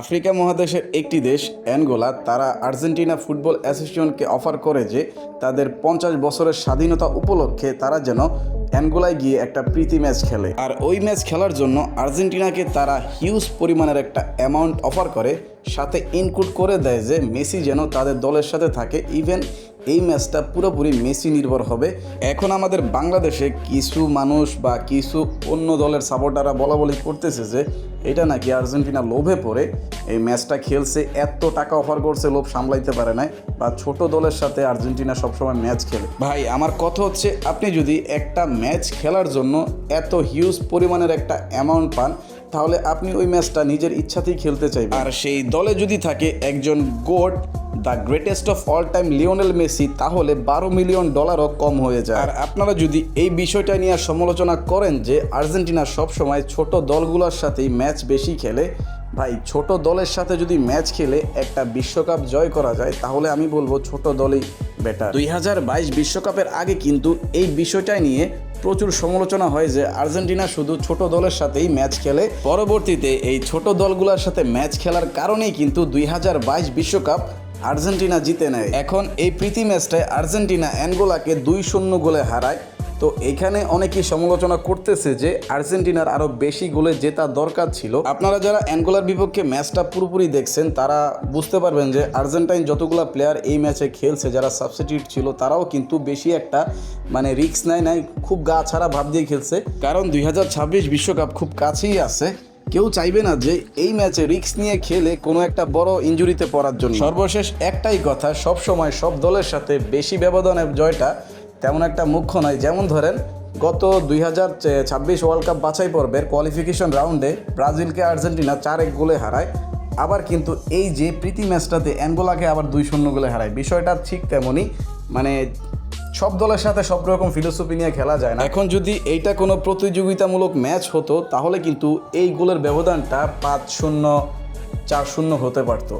Africa মহাদেশের একটি দেশ অ্যানগোলা তারা আর্জেন্টিনা ফুটবল অ্যাসোসিয়েশনকে অফার করে যে তাদের পঞ্চাশ বছরের স্বাধীনতা উপলক্ষে তারা যেন অ্যানগোলায় গিয়ে একটা প্রীতি ম্যাচ খেলে। আর ওই ম্যাচ খেলার জন্য আর্জেন্টিনাকে তারা হিউজ পরিমাণের একটা অ্যামাউন্ট অফার করে, সাথে ইনক্লুড করে দেয় যে মেসি যেন তাদের দলের সাথে থাকে ইভেন এই ম্যাচটা পুরোপুরি মেসি নির্ভর হবে। এখন আমাদের বাংলাদেশে কিছু মানুষ বা কিছু অন্য দলের সাপোর্টাররা বলা বলি করতেছে যে, এটা নাকি আর্জেন্টিনা লোভে পড়ে। এই ম্যাচটা খেলছে, এত টাকা অফার করছে, লোভ সামলাইতে পারে না বা ছোট দলের সাথে আর্জেন্টিনা সবসময় ম্যাচ খেলে। ভাই, আমার কথা হচ্ছে, আপনি যদি একটা ম্যাচ খেলার জন্য এত হিউজ পরিমাণের একটা অ্যামাউন্ট পান তাহলে আপনি ওই ম্যাচটা নিজের ইচ্ছাতেই খেলতে চাইবেন। আর সেই দলে যদি থাকে একজন GOAT the greatest of all time Lionel Messi তাহলে বারো মিলিয়ন ডলারও কম হয়ে যায়। আর আপনারা যদি এই বিষয়টা নিয়ে সমালোচনা করেন যে আর্জেন্টিনা সবসময় ছোট দলগুলোর সাথেই ম্যাচ বেশি খেলে ভাই ছোট দলের সাথে যদি ম্যাচ খেলে একটা বিশ্বকাপ জয় করা যায় তাহলে আমি বলব ছোট দলই বেটার দুই হাজার বাইশ বিশ্বকাপের আগে কিন্তু এই বিষয়টাই নিয়ে প্রচুর সমালোচনা হয় যে আর্জেন্টিনা শুধু ছোট দলের সাথেই ম্যাচ খেলে। পরবর্তীতে এই ছোট দলগুলোর সাথে ম্যাচ খেলার কারণেই কিন্তু দুই বিশ্বকাপ আর্জেন্টিনা জিতে নেয়। এখন এই প্রীতি ম্যাচটায় আর্জেন্টিনা অ্যাঙ্গোলাকে দুই শূন্য গোলে হারায়। তো এখানে অনেকেই সমালোচনা করতেছে যে আর্জেন্টিনার আরও বেশি গোলে জেতা দরকার ছিল। আপনারা যারা অ্যাঙ্গোলার বিপক্ষে ম্যাচটা পুরোপুরি দেখছেন, তারা বুঝতে পারবেন যে আর্জেন্টাইন যতগুলা প্লেয়ার এই ম্যাচে খেলছে, যারা সাবস্টিটিউট ছিল, তারাও কিন্তু বেশি একটা মানে রিস্ক নেয় নাই, খুব গা ছাড়া ভাব দিয়ে খেলছে। কারণ দুই বিশ্বকাপ খুব কাছেই আছে। কেউ চাইবে না যে এই ম্যাচে রিক্স নিয়ে খেলে কোনো একটা বড় ইঞ্জুরিতে পড়ার জন্য। সর্বশেষ একটাই কথা সব সময় সব দলের সাথে বেশি ব্যবধানের জয়টা তেমন একটা মুখ্য নয়। যেমন ধরেন, গত দুই হাজার ছাব্বিশ ওয়ার্ল্ড কাপ বাছাই পর্বের কোয়ালিফিকেশন রাউন্ডে ব্রাজিলকে আর্জেন্টিনা চার এক গোলে হারায়। আবার কিন্তু এই যে প্রীতি ম্যাচটাতে অ্যাঙ্গোলাকে আবার দুই শূন্য গোলে হারায়। বিষয়টা ঠিক তেমনই মানে সব দলের সাথে সব রকম ফিলোসফি নিয়ে খেলা যায় না। এখন যদি এইটা কোনো প্রতিযোগিতামূলক ম্যাচ হতো, তাহলে কিন্তু এই গোলের ব্যবধানটা পাঁচ শূন্য, চার শূন্য হতে পারতো।